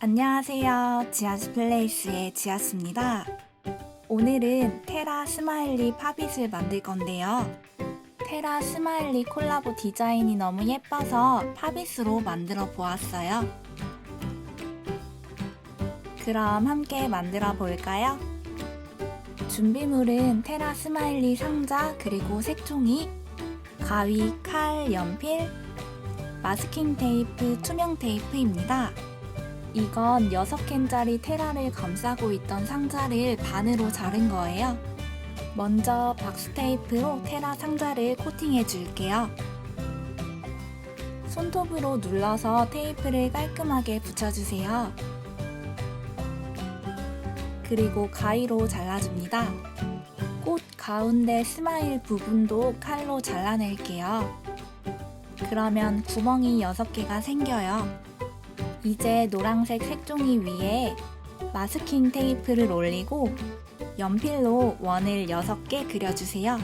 안녕하세요. 지아스 플레이스의 지아스입니다. 오늘은 테라 스마일리 팝잇을 만들 건데요. 테라 스마일리 콜라보 디자인이 너무 예뻐서 팝잇으로 만들어 보았어요. 그럼 함께 만들어 볼까요? 준비물은 테라 스마일리 상자 그리고 색종이, 가위, 칼, 연필, 마스킹 테이프, 투명 테이프입니다. 이건 6캔짜리 테라를 감싸고 있던 상자를 반으로 자른 거예요. 먼저 박스 테이프로 테라 상자를 코팅해 줄게요. 손톱으로 눌러서 테이프를 깔끔하게 붙여주세요. 그리고 가위로 잘라줍니다. 꽃 가운데 스마일 부분도 칼로 잘라낼게요. 그러면 구멍이 6개가 생겨요. 이제 노란색 색종이 위에 마스킹 테이프를 올리고 연필로 원을 6개 그려주세요.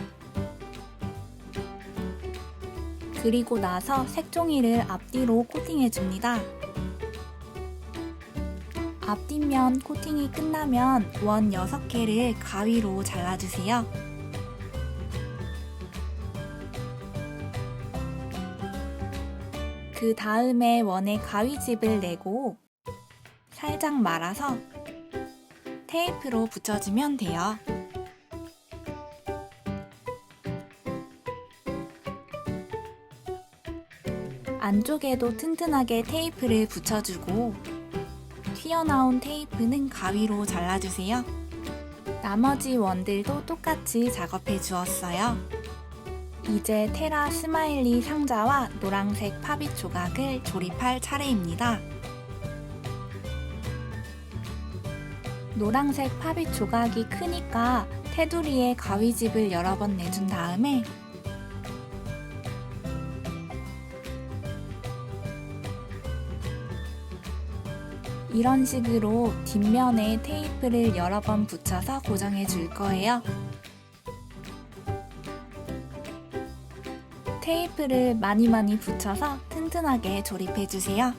그리고 나서 색종이를 앞뒤로 코팅해줍니다. 앞뒷면 코팅이 끝나면 원 6개를 가위로 잘라주세요. 그 다음에 원에 가위집을 내고 살짝 말아서 테이프로 붙여주면 돼요. 안쪽에도 튼튼하게 테이프를 붙여주고 튀어나온 테이프는 가위로 잘라주세요. 나머지 원들도 똑같이 작업해 주었어요. 이제 테라 스마일리 상자와 노란색 팝잇 조각을 조립할 차례입니다. 노란색 팝잇 조각이 크니까 테두리에 가위집을 여러 번 내준 다음에 이런 식으로 뒷면에 테이프를 여러 번 붙여서 고정해 줄 거예요. 테이프를 많이 많이 붙여서 튼튼하게 조립해 주세요.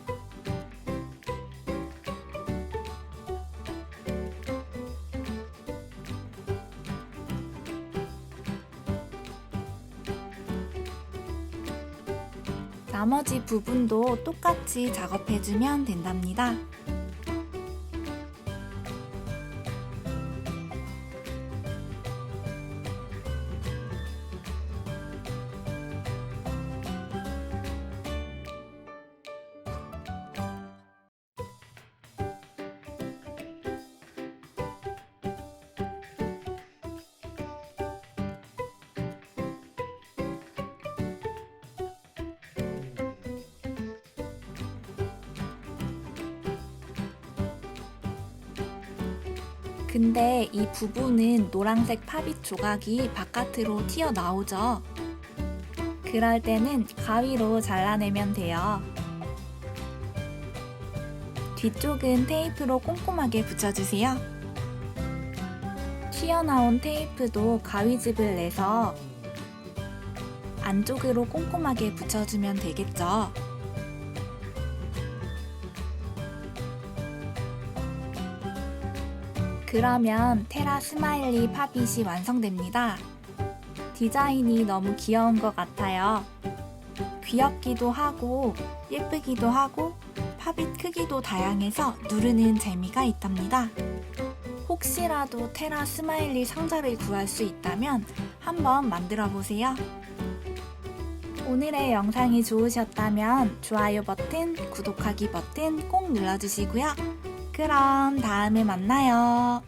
나머지 부분도 똑같이 작업해 주면 된답니다. 근데 이 부분은 노란색 팝잇 조각이 바깥으로 튀어나오죠. 그럴 때는 가위로 잘라내면 돼요. 뒤쪽은 테이프로 꼼꼼하게 붙여주세요. 튀어나온 테이프도 가위집을 내서 안쪽으로 꼼꼼하게 붙여주면 되겠죠. 그러면 테라 스마일리 팝잇이 완성됩니다. 디자인이 너무 귀여운 것 같아요. 귀엽기도 하고 예쁘기도 하고 팝잇 크기도 다양해서 누르는 재미가 있답니다. 혹시라도 테라 스마일리 상자를 구할 수 있다면 한번 만들어 보세요. 오늘의 영상이 좋으셨다면 좋아요 버튼, 구독하기 버튼 꼭 눌러주시고요. 그럼 다음에 만나요.